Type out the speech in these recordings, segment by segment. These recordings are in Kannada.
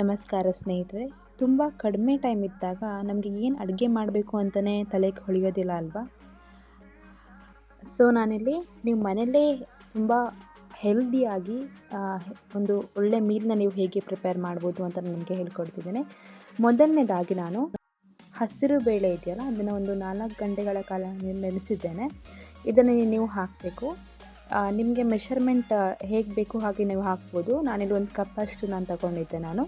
ನಮಸ್ಕಾರ ಸ್ನೇಹಿತರೆ. ತುಂಬ ಕಡಿಮೆ ಟೈಮ್ ಇದ್ದಾಗ ನಮಗೆ ಏನು ಅಡುಗೆ ಮಾಡಬೇಕು ಅಂತಲೇ ತಲೆಗೆ ಹೊಳೆಯೋದಿಲ್ಲ ಅಲ್ವಾ? ಸೊ ನಾನಿಲ್ಲಿ ನೀವು ಮನೆಯಲ್ಲೇ ತುಂಬ ಹೆಲ್ದಿಯಾಗಿ ಒಂದು ಒಳ್ಳೆ ಮೀಲ್ನ ನೀವು ಹೇಗೆ ಪ್ರಿಪೇರ್ ಮಾಡ್ಬೋದು ಅಂತ ನಿಮಗೆ ಹೇಳ್ಕೊಡ್ತಿದ್ದೇನೆ. ಮೊದಲನೇದಾಗಿ ನಾನು ಹಸಿರು ಬೇಳೆ ಇದೆಯಲ್ಲ, ಅದನ್ನು ಒಂದು ನಾಲ್ಕು ಗಂಟೆಗಳ ಕಾಲ ನೆನೆಸಿದ್ದೇನೆ. ಇದನ್ನು ನೀವು ಹಾಕಬೇಕು. ನಿಮಗೆ ಮೆಷರ್ಮೆಂಟ್ ಹೇಗೆ ಬೇಕು ಹಾಗೆ ನೀವು ಹಾಕ್ಬೋದು. ನಾನಿಲ್ಲಿ ಒಂದು ಕಪ್ಪಷ್ಟು ನಾನು ತಗೊಂಡಿದ್ದೆ ನಾನು.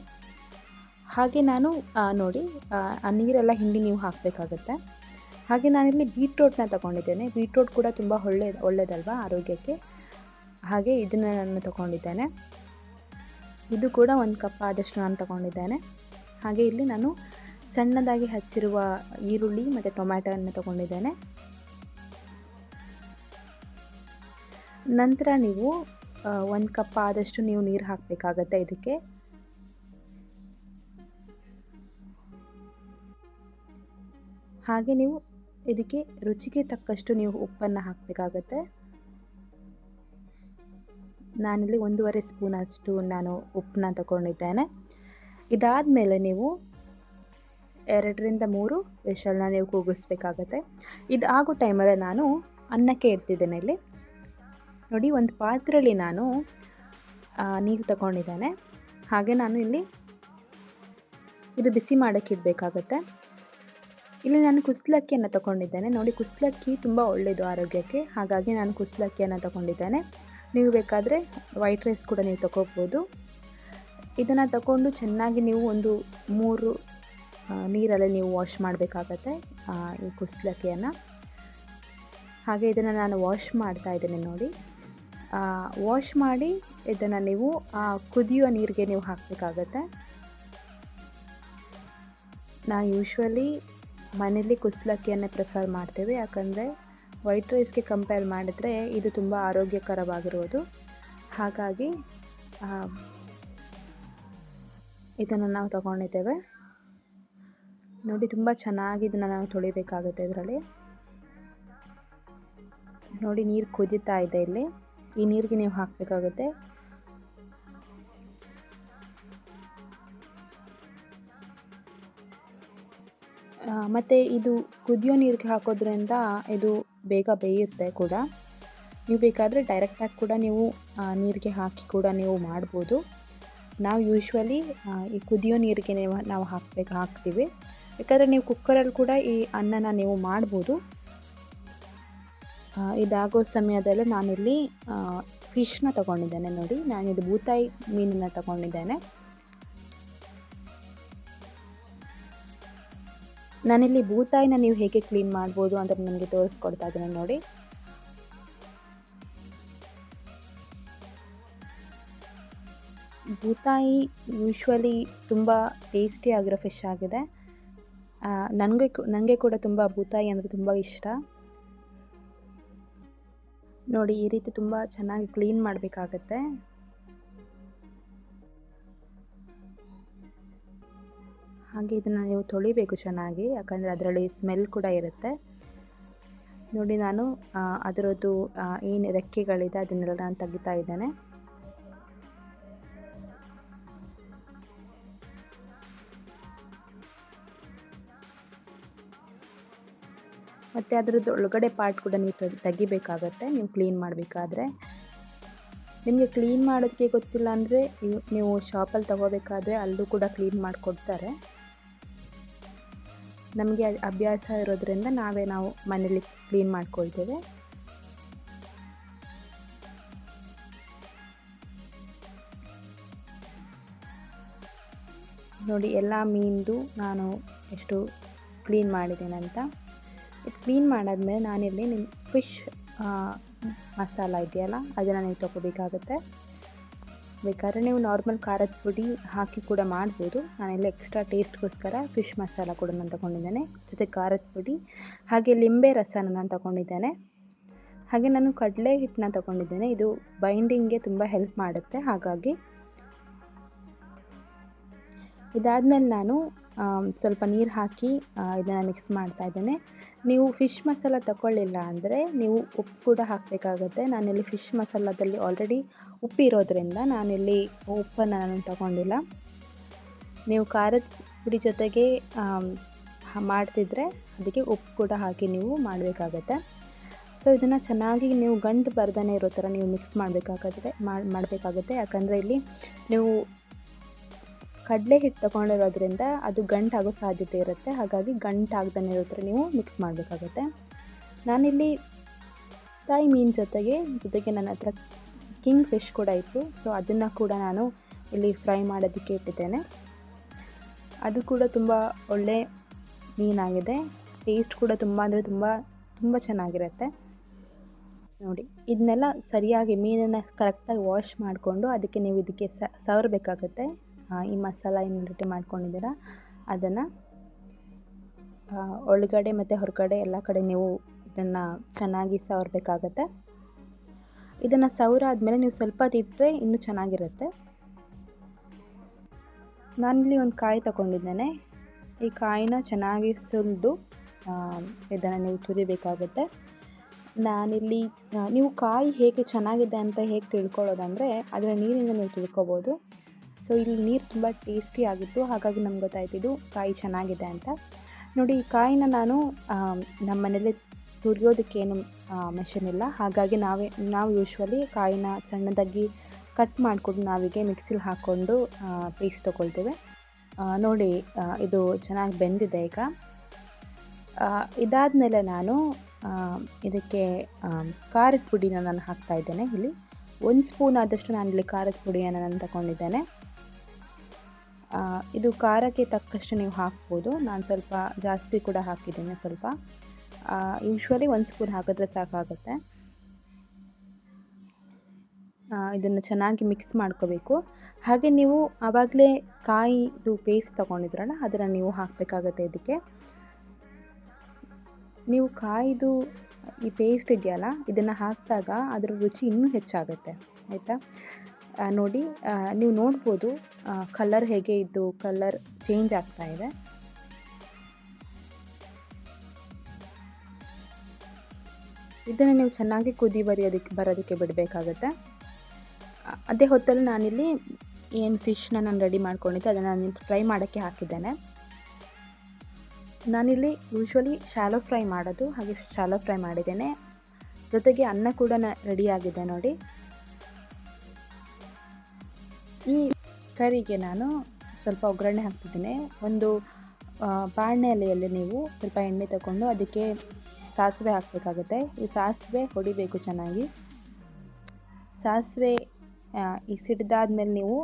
ಹಾಗೆ ನಾನು ನೋಡಿ, ಆ ನೀರೆಲ್ಲ ಹಿಂಡಿ ನೀವು ಹಾಕಬೇಕಾಗತ್ತೆ. ಹಾಗೆ ನಾನಿಲ್ಲಿ ಬೀಟ್ರೋಟ್ನ ತಗೊಂಡಿದ್ದೇನೆ. ಬೀಟ್ರೋಟ್ ಕೂಡ ತುಂಬ ಒಳ್ಳೆ ಒಳ್ಳೆಯದಲ್ವಾ ಆರೋಗ್ಯಕ್ಕೆ? ಹಾಗೆ ಇದನ್ನು ನಾನು ತಗೊಂಡಿದ್ದೇನೆ. ಇದು ಕೂಡ ಒಂದು ಕಪ್ ಆದಷ್ಟು ನಾನು ತಗೊಂಡಿದ್ದೇನೆ. ಹಾಗೆ ಇಲ್ಲಿ ನಾನು ಸಣ್ಣದಾಗಿ ಹಚ್ಚಿರುವ ಈರುಳ್ಳಿ ಮತ್ತು ಟೊಮ್ಯಾಟೋವನ್ನು ತಗೊಂಡಿದ್ದೇನೆ. ನಂತರ ನೀವು ಒಂದು ಕಪ್ ಆದಷ್ಟು ನೀವು ನೀರು ಹಾಕಬೇಕಾಗತ್ತೆ ಇದಕ್ಕೆ. ಹಾಗೆ ನೀವು ಇದಕ್ಕೆ ರುಚಿಗೆ ತಕ್ಕಷ್ಟು ನೀವು ಉಪ್ಪನ್ನು ಹಾಕಬೇಕಾಗತ್ತೆ. ನಾನಿಲ್ಲಿ ಒಂದೂವರೆ ಸ್ಪೂನ್ ಅಷ್ಟು ನಾನು ಉಪ್ಪನ್ನ ತಗೊಂಡಿದ್ದೇನೆ. ಇದಾದಮೇಲೆ ನೀವು ಎರಡರಿಂದ ಮೂರು ವಿಷಲ್ನ ನೀವು ಕೂಗಿಸ್ಬೇಕಾಗತ್ತೆ. ಇದು ಆಗೋ ಟೈಮಲ್ಲಿ ನಾನು ಅನ್ನಕ್ಕೆ ಇಡ್ತಿದ್ದೇನೆ ಇಲ್ಲಿ. ನೋಡಿ, ಒಂದು ಪಾತ್ರೆಯಲ್ಲಿ ನಾನು ನೀರು ತಗೊಂಡಿದ್ದೇನೆ. ಹಾಗೆ ನಾನು ಇಲ್ಲಿ ಇದು ಬಿಸಿ ಮಾಡೋಕ್ಕೆ ಇಡಬೇಕಾಗತ್ತೆ. ಇಲ್ಲಿ ನಾನು ಕುಸ್ಲಕ್ಕಿಯನ್ನು ತಗೊಂಡಿದ್ದೇನೆ. ನೋಡಿ, ಕುಸ್ಲಕ್ಕಿ ತುಂಬ ಒಳ್ಳೆಯದು ಆರೋಗ್ಯಕ್ಕೆ. ಹಾಗಾಗಿ ನಾನು ಕುಸ್ಲಕ್ಕಿಯನ್ನು ತಗೊಂಡಿದ್ದೇನೆ. ನೀವು ಬೇಕಾದರೆ ವೈಟ್ ರೈಸ್ ಕೂಡ ನೀವು ತಗೋಬೋದು. ಇದನ್ನು ತಗೊಂಡು ಚೆನ್ನಾಗಿ ನೀವು ಒಂದು ಮೂರು ನೀರಲ್ಲಿ ನೀವು ವಾಶ್ ಮಾಡಬೇಕಾಗತ್ತೆ ಈ ಕುಸ್ಲಕ್ಕಿಯನ್ನು. ಹಾಗೆ ಇದನ್ನು ನಾನು ವಾಶ್ ಮಾಡ್ತಾ ಇದ್ದೇನೆ ನೋಡಿ. ವಾಶ್ ಮಾಡಿ ಇದನ್ನು ನೀವು ಕುದಿಯುವ ನೀರಿಗೆ ನೀವು ಹಾಕಬೇಕಾಗತ್ತೆ. ನಾ ಯೂಶ್ವಲಿ ಮನೇಲಿ ಕುಸ್ಲಕ್ಕಿಯನ್ನೇ ಪ್ರಿಫರ್ ಮಾಡ್ತೇವೆ. ಯಾಕಂದರೆ ವೈಟ್ ರೈಸ್ಗೆ ಕಂಪೇರ್ ಮಾಡಿದರೆ ಇದು ತುಂಬ ಆರೋಗ್ಯಕರವಾಗಿರುವುದು ಹಾಗಾಗಿ ಇದನ್ನು ನಾವು ತಗೊಂಡಿದ್ದೇವೆ. ನೋಡಿ, ತುಂಬ ಚೆನ್ನಾಗಿ ಇದನ್ನು ನಾವು ತೊಳಿಬೇಕಾಗುತ್ತೆ ಇದರಲ್ಲಿ. ನೋಡಿ, ನೀರು ಕುದಿತಾ ಇದೆ ಇಲ್ಲಿ. ಈ ನೀರಿಗೆ ನೀವು ಹಾಕಬೇಕಾಗುತ್ತೆ. ಮತ್ತು ಇದು ಕುದಿಯೋ ನೀರಿಗೆ ಹಾಕೋದ್ರಿಂದ ಇದು ಬೇಗ ಬೇಯುತ್ತೆ ಕೂಡ. ನೀವು ಬೇಕಾದರೆ ಡೈರೆಕ್ಟಾಗಿ ಕೂಡ ನೀವು ನೀರಿಗೆ ಹಾಕಿ ಕೂಡ ನೀವು ಮಾಡ್ಬೋದು. ನಾವು ಯೂಶ್ವಲಿ ಈ ಕುದಿಯೋ ನೀರಿಗೆ ನೀವು ಹಾಕಬೇಕು, ಹಾಕ್ತೀವಿ. ಯಾಕಂದರೆ ನೀವು ಕುಕ್ಕರಲ್ಲಿ ಕೂಡ ಈ ಅನ್ನನ ನೀವು ಮಾಡ್ಬೋದು. ಇದಾಗೋ ಸಮಯದಲ್ಲಿ ನಾನಿಲ್ಲಿ ಫಿಶ್ನ ತಗೊಂಡಿದ್ದೇನೆ ನೋಡಿ. ನಾನಿದು ಬೂತಾಯಿ ಮೀನನ್ನು ತಗೊಂಡಿದ್ದೇನೆ. ನಾನಿಲ್ಲಿ ಬೂತಾಯಿನ ನೀವು ಹೇಗೆ ಕ್ಲೀನ್ ಮಾಡ್ಬೋದು ಅಂತ ನಿಮಗೆ ತೋರಿಸ್ಕೊಡ್ತಾ ಇದ್ದೀನಿ ನೋಡಿ. ಬೂತಾಯಿ ಯೂಶ್ವಲಿ ತುಂಬ ಟೇಸ್ಟಿ ಆಗಿರೋ ಫಿಶ್ ಆಗಿದೆ. ನನಗೆ ನನಗೆ ಕೂಡ ತುಂಬ ಬೂತಾಯಿ ಅಂದರೆ ತುಂಬ ಇಷ್ಟ. ನೋಡಿ, ಈ ರೀತಿ ತುಂಬ ಚೆನ್ನಾಗಿ ಕ್ಲೀನ್ ಮಾಡಬೇಕಾಗತ್ತೆ. ಹಾಗೆ ಇದನ್ನು ನೀವು ತೊಳಿಬೇಕು ಚೆನ್ನಾಗಿ, ಯಾಕಂದರೆ ಅದರಲ್ಲಿ ಸ್ಮೆಲ್ ಕೂಡ ಇರುತ್ತೆ. ನೋಡಿ ನಾನು ಅದರದ್ದು ಏನು ರೆಕ್ಕೆಗಳಿದೆ ಅದನ್ನೆಲ್ಲ ನಾನು ತೆಗಿತಾ ಇದ್ದೇನೆ. ಮತ್ತು ಅದರದ್ದು ಒಳಗಡೆ ಪಾರ್ಟ್ ಕೂಡ ನೀವು ತೆಗಿಬೇಕಾಗತ್ತೆ, ನೀವು ಕ್ಲೀನ್ ಮಾಡಬೇಕಾದ್ರೆ. ನಿಮಗೆ ಕ್ಲೀನ್ ಮಾಡೋದಕ್ಕೆ ಗೊತ್ತಿಲ್ಲ ಅಂದರೆ ನೀವು ಶಾಪಲ್ಲಿ ತಗೋಬೇಕಾದ್ರೆ ಅಲ್ಲೂ ಕೂಡ ಕ್ಲೀನ್ ಮಾಡಿಕೊಡ್ತಾರೆ. ನಮಗೆ ಅಭ್ಯಾಸ ಇರೋದ್ರಿಂದ ನಾವೇ ನಾವು ಮನೇಲಿ ಕ್ಲೀನ್ ಮಾಡ್ಕೊಳ್ತೇವೆ. ನೋಡಿ, ಎಲ್ಲ ಮೀನ್ದು ನಾನು ಎಷ್ಟು ಕ್ಲೀನ್ ಮಾಡಿದ್ದೇನೆ ಅಂತ ಇದು ಕ್ಲೀನ್ ಮಾಡಾದ್ಮೇಲೆ ನಾನಿಲ್ಲಿ ನಿಮ್ಮ ಫಿಶ್ ಮಸಾಲ ಇದೆಯಲ್ಲ, ಅದನ್ನು ನೀವು ತೊಗೋಬೇಕಾಗುತ್ತೆ. ಬೇಕಾದ್ರೆ ನೀವು ನಾರ್ಮಲ್ ಖಾರದ ಪುಡಿ ಹಾಕಿ ಕೂಡ ಮಾಡ್ಬೋದು. ನಾನೆಲ್ಲ ಎಕ್ಸ್ಟ್ರಾ ಟೇಸ್ಟ್ಗೋಸ್ಕರ ಫಿಶ್ ಮಸಾಲ ಕೂಡ ನಾನು ತಗೊಂಡಿದ್ದೇನೆ. ಜೊತೆ ಖಾರದ ಪುಡಿ, ಹಾಗೆ ಲಿಂಬೆ ರಸನ ನಾನು ತಗೊಂಡಿದ್ದೇನೆ. ಹಾಗೆ ನಾನು ಕಡಲೆ ಹಿಟ್ಟನ್ನ ತಗೊಂಡಿದ್ದೇನೆ. ಇದು ಬೈಂಡಿಂಗ್ಗೆ ತುಂಬ ಹೆಲ್ಪ್ ಮಾಡುತ್ತೆ. ಹಾಗಾಗಿ ಇದಾದಮೇಲೆ ನಾನು ಸ್ವಲ್ಪ ನೀರು ಹಾಕಿ ಇದನ್ನು ಮಿಕ್ಸ್ ಮಾಡ್ತಾ ಇದ್ದೇನೆ. ನೀವು ಫಿಶ್ ಮಸಾಲ ತಗೊಳ್ಳಿಲ್ಲ ಅಂದರೆ ನೀವು ಉಪ್ಪು ಕೂಡ ಹಾಕಬೇಕಾಗತ್ತೆ. ನಾನಿಲ್ಲಿ ಫಿಶ್ ಮಸಾಲದಲ್ಲಿ ಆಲ್ರೆಡಿ ಉಪ್ಪು ಇರೋದ್ರಿಂದ ನಾನಿಲ್ಲಿ ಉಪ್ಪನ್ನು ನಾನು ತಗೊಂಡಿಲ್ಲ. ನೀವು ಖಾರದ ಪುಡಿ ಜೊತೆಗೆ ಮಾಡ್ತಿದ್ರೆ ಅದಕ್ಕೆ ಉಪ್ಪು ಕೂಡ ಹಾಕಿ ನೀವು ಮಾಡಬೇಕಾಗತ್ತೆ. ಸೊ ಇದನ್ನು ಚೆನ್ನಾಗಿ ನೀವು ಗಂಟು ಬರ್ದೇ ಇರೋ ಥರ ನೀವು ಮಿಕ್ಸ್ ಮಾಡಬೇಕಾಗತ್ತೆ ಮಾಡಬೇಕಾಗುತ್ತೆ. ಯಾಕಂದರೆ ಇಲ್ಲಿ ನೀವು ಕಡಲೆ ಹಿಟ್ಟು ತಗೊಂಡಿರೋದ್ರಿಂದ ಅದು ಗಂಟಾಗೋ ಸಾಧ್ಯತೆ ಇರುತ್ತೆ. ಹಾಗಾಗಿ ಗಂಟಾಗ್ದೇ ಇರೋ ನೀವು ಮಿಕ್ಸ್ ಮಾಡಬೇಕಾಗುತ್ತೆ. ನಾನಿಲ್ಲಿ ತಾಯಿ ಮೀನು ಜೊತೆಗೆ ಜೊತೆಗೆ ನನ್ನ ಹತ್ರ ಕಿಂಗ್ ಫಿಶ್ ಕೂಡ ಇತ್ತು. ಸೊ ಅದನ್ನು ಕೂಡ ನಾನು ಇಲ್ಲಿ ಫ್ರೈ ಮಾಡೋದಕ್ಕೆ ಇಟ್ಟಿದ್ದೇನೆ. ಅದು ಕೂಡ ತುಂಬ ಒಳ್ಳೆ ಮೀನಾಗಿದೆ ಟೇಸ್ಟ್ ಕೂಡ ತುಂಬ ಅಂದರೆ ತುಂಬ ತುಂಬ ಚೆನ್ನಾಗಿರುತ್ತೆ. ನೋಡಿ, ಇದನ್ನೆಲ್ಲ ಸರಿಯಾಗಿ ಮೀನನ್ನು ಕರೆಕ್ಟಾಗಿ ವಾಶ್ ಮಾಡಿಕೊಂಡು ಅದಕ್ಕೆ ನೀವು ಇದಕ್ಕೆ ಸವರಬೇಕಾಗತ್ತೆ. ಈ ಮಸಾಲ ಏನು ರೆಡಿ ಮಾಡ್ಕೊಂಡಿದ್ದೀರಾ, ಅದನ್ನು ಒಳಗಡೆ ಮತ್ತು ಹೊರಗಡೆ ಎಲ್ಲ ಕಡೆ ನೀವು ಇದನ್ನು ಚೆನ್ನಾಗಿ ಸವರಬೇಕಾಗತ್ತೆ. ಇದನ್ನು ಸವರಾದ್ಮೇಲೆ ನೀವು ಸ್ವಲ್ಪ ತಿಟ್ಟರೆ ಇನ್ನೂ ಚೆನ್ನಾಗಿರುತ್ತೆ. ನಾನಿಲ್ಲಿ ಒಂದು ಕಾಯಿ ತಗೊಂಡಿದ್ದೇನೆ. ಈ ಕಾಯಿನ ಚೆನ್ನಾಗಿ ಸುಲಿದು ಇದನ್ನು ನೀವು ತುರಿಬೇಕಾಗುತ್ತೆ. ನಾನಿಲ್ಲಿ ನೀವು ಕಾಯಿ ಹೇಗೆ ಚೆನ್ನಾಗಿದೆ ಅಂತ ಹೇಗೆ ತಿಳ್ಕೊಳ್ಳೋದಂದರೆ, ಅದರ ನೀರಿಂದ ನೀವು ತಿಳ್ಕೊಬೋದು. ಸೊ ಇಲ್ಲಿ ನೀರು ತುಂಬ ಟೇಸ್ಟಿ ಆಗಿತ್ತು. ಹಾಗಾಗಿ ನಮ್ಗೆ ಗೊತ್ತಾಯ್ತಿದ್ದು ಕಾಯಿ ಚೆನ್ನಾಗಿದೆ ಅಂತ. ನೋಡಿ, ಈ ಕಾಯಿನ ನಾನು ನಮ್ಮ ಮನೇಲಿ ತುರಿಯೋದಕ್ಕೇನು ಮೆಷಿನ್ ಇಲ್ಲ. ಹಾಗಾಗಿ ನಾವೇ, ನಾವು ಯೂಶ್ವಲಿ ಕಾಯಿನ ಸಣ್ಣದಾಗಿ ಕಟ್ ಮಾಡಿಕೊಂಡು ನಾವಿಗೆ ಮಿಕ್ಸಿಲಿ ಹಾಕ್ಕೊಂಡು ಪೀಸ್ ತೊಗೊಳ್ತೇವೆ. ನೋಡಿ ಇದು ಚೆನ್ನಾಗಿ ಬೆಂದಿದೆ ಈಗ. ಇದಾದ ಮೇಲೆ ನಾನು ಇದಕ್ಕೆ ಖಾರದ ಪುಡಿನ ನಾನು ಹಾಕ್ತಾ ಇದ್ದೇನೆ. ಇಲ್ಲಿ ಒಂದು ಸ್ಪೂನ್ ಆದಷ್ಟು ನಾನು ಇಲ್ಲಿ ಖಾರದ ಪುಡಿಯನ್ನು ನಾನು ತಗೊಂಡಿದ್ದೇನೆ. ಇದು ಖಾರಕ್ಕೆ ತಕ್ಕಷ್ಟು ನೀವು ಹಾಕ್ಬೋದು. ನಾನು ಸ್ವಲ್ಪ ಜಾಸ್ತಿ ಕೂಡ ಹಾಕಿದ್ದೇನೆ ಸ್ವಲ್ಪ. ಯೂಶ್ವಲಿ ಒಂದು ಸ್ಪೂನ್ ಹಾಕಿದ್ರೆ ಸಾಕಾಗುತ್ತೆ. ಇದನ್ನು ಚೆನ್ನಾಗಿ ಮಿಕ್ಸ್ ಮಾಡ್ಕೋಬೇಕು. ಹಾಗೆ ನೀವು ಆವಾಗಲೇ ಕಾಯಿದು ಪೇಸ್ಟ್ ತೊಗೊಂಡಿದ್ರಲ್ಲ, ಅದನ್ನು ನೀವು ಹಾಕಬೇಕಾಗತ್ತೆ ಇದಕ್ಕೆ. ನೀವು ಕಾಯಿದು ಈ ಪೇಸ್ಟ್ ಇದೆಯಲ್ಲ, ಇದನ್ನು ಹಾಕಿದಾಗ ಅದರ ರುಚಿ ಇನ್ನೂ ಹೆಚ್ಚಾಗುತ್ತೆ, ಆಯಿತಾ? ನೋಡಿ ನೀವು ನೋಡ್ಬೋದು ಕಲರ್ ಹೇಗೆ ಇದ್ದು ಕಲರ್ ಚೇಂಜ್ ಆಗ್ತಾ ಇದೆ. ಇದನ್ನು ನೀವು ಚೆನ್ನಾಗಿ ಕುದಿ ಬರೆಯೋದಕ್ಕೆ ಬರೋದಕ್ಕೆ ಬಿಡಬೇಕಾಗತ್ತೆ. ಅದೇ ಹೊತ್ತಲ್ಲಿ ನಾನಿಲ್ಲಿ ಏನು ಫಿಶ್ನ ನಾನು ರೆಡಿ ಮಾಡ್ಕೊಂಡಿದ್ದೆ, ಅದನ್ನು ನಾನು ಫ್ರೈ ಮಾಡೋಕ್ಕೆ ಹಾಕಿದ್ದೇನೆ. ನಾನಿಲ್ಲಿ ಯೂಶ್ವಲಿ ಶಾಲೋ ಫ್ರೈ ಮಾಡೋದು, ಹಾಗೆ ಶಾಲೋ ಫ್ರೈ ಮಾಡಿದ್ದೇನೆ. ಜೊತೆಗೆ ಅನ್ನ ಕೂಡ ರೆಡಿ ಆಗಿದೆ ನೋಡಿ. ಈ ಕರಿಗೆ ನಾನು ಸ್ವಲ್ಪ ಒಗ್ಗರಣೆ ಹಾಕ್ತಿದ್ದೀನಿ. ಒಂದು ಬಾಣಲೆ ಎಲೆಯಲ್ಲಿ ನೀವು ಸ್ವಲ್ಪ ಎಣ್ಣೆ ತಗೊಂಡು ಅದಕ್ಕೆ ಸಾಸಿವೆ ಹಾಕಬೇಕಾಗುತ್ತೆ. ಈ ಸಾಸಿವೆ ಹೊಡಿಬೇಕು ಚೆನ್ನಾಗಿ. ಸಾಸಿವೆ ಈ ಸಿಡ್ದಾದ್ಮೇಲೆ ನೀವು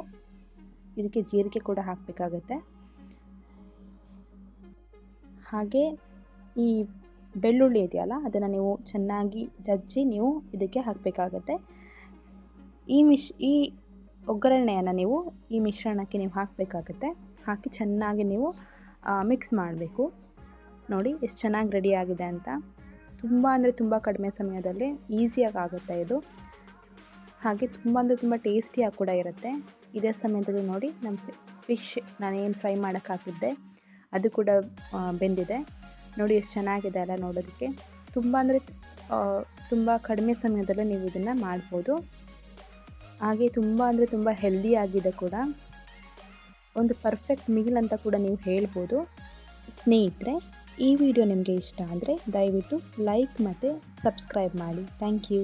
ಇದಕ್ಕೆ ಜೀರಿಗೆ ಕೂಡ ಹಾಕಬೇಕಾಗುತ್ತೆ. ಹಾಗೆ ಈ ಬೆಳ್ಳುಳ್ಳಿ ಇದೆಯಲ್ಲ, ಅದನ್ನು ನೀವು ಚೆನ್ನಾಗಿ ಜಜ್ಜಿ ನೀವು ಇದಕ್ಕೆ ಹಾಕಬೇಕಾಗತ್ತೆ. ಈ ಮಿಶ್, ಈ ಒಗ್ಗರಣೆಯನ್ನು ನೀವು ಈ ಮಿಶ್ರಣಕ್ಕೆ ನೀವು ಹಾಕಬೇಕಾಗತ್ತೆ. ಹಾಕಿ ಚೆನ್ನಾಗಿ ನೀವು ಮಿಕ್ಸ್ ಮಾಡಬೇಕು. ನೋಡಿ ಎಷ್ಟು ಚೆನ್ನಾಗಿ ರೆಡಿ ಆಗಿದೆ ಅಂತ. ತುಂಬ ಅಂದರೆ ತುಂಬ ಕಡಿಮೆ ಸಮಯದಲ್ಲಿ ಈಸಿಯಾಗಿ ಆಗುತ್ತೆ ಇದು. ಹಾಗೆ ತುಂಬ ಅಂದರೆ ತುಂಬ ಟೇಸ್ಟಿಯಾಗಿ ಕೂಡ ಇರುತ್ತೆ. ಇದೇ ಸಮಯದಲ್ಲಿ ನೋಡಿ ನಮ್ಮ ಫಿಶ್ ನಾನೇನು ಫ್ರೈ ಮಾಡೋಕ್ಕೆ ಹಾಕಿದ್ದೆ, ಅದು ಕೂಡ ಬೆಂದಿದೆ. ನೋಡಿ ಎಷ್ಟು ಚೆನ್ನಾಗಿದೆ ಅಲ್ಲ ನೋಡೋದಕ್ಕೆ. ತುಂಬ ಅಂದರೆ ತುಂಬ ಕಡಿಮೆ ಸಮಯದಲ್ಲೇ ನೀವು ಇದನ್ನು ಮಾಡ್ಬೋದು. ಹಾಗೆ ತುಂಬ ಅಂದರೆ ತುಂಬ ಹೆಲ್ದಿ ಆಗಿದೆ ಕೂಡ. ಒಂದು ಪರ್ಫೆಕ್ಟ್ ಮೀಲ್ ಅಂತ ಕೂಡ ನೀವು ಹೇಳ್ಬೋದು. ಸ್ನೇಹಿತರೆ, ಈ ವಿಡಿಯೋ ನಿಮಗೆ ಇಷ್ಟ ಆದರೆ ದಯವಿಟ್ಟು ಲೈಕ್ ಮತ್ತು ಸಬ್ಸ್ಕ್ರೈಬ್ ಮಾಡಿ. Thank you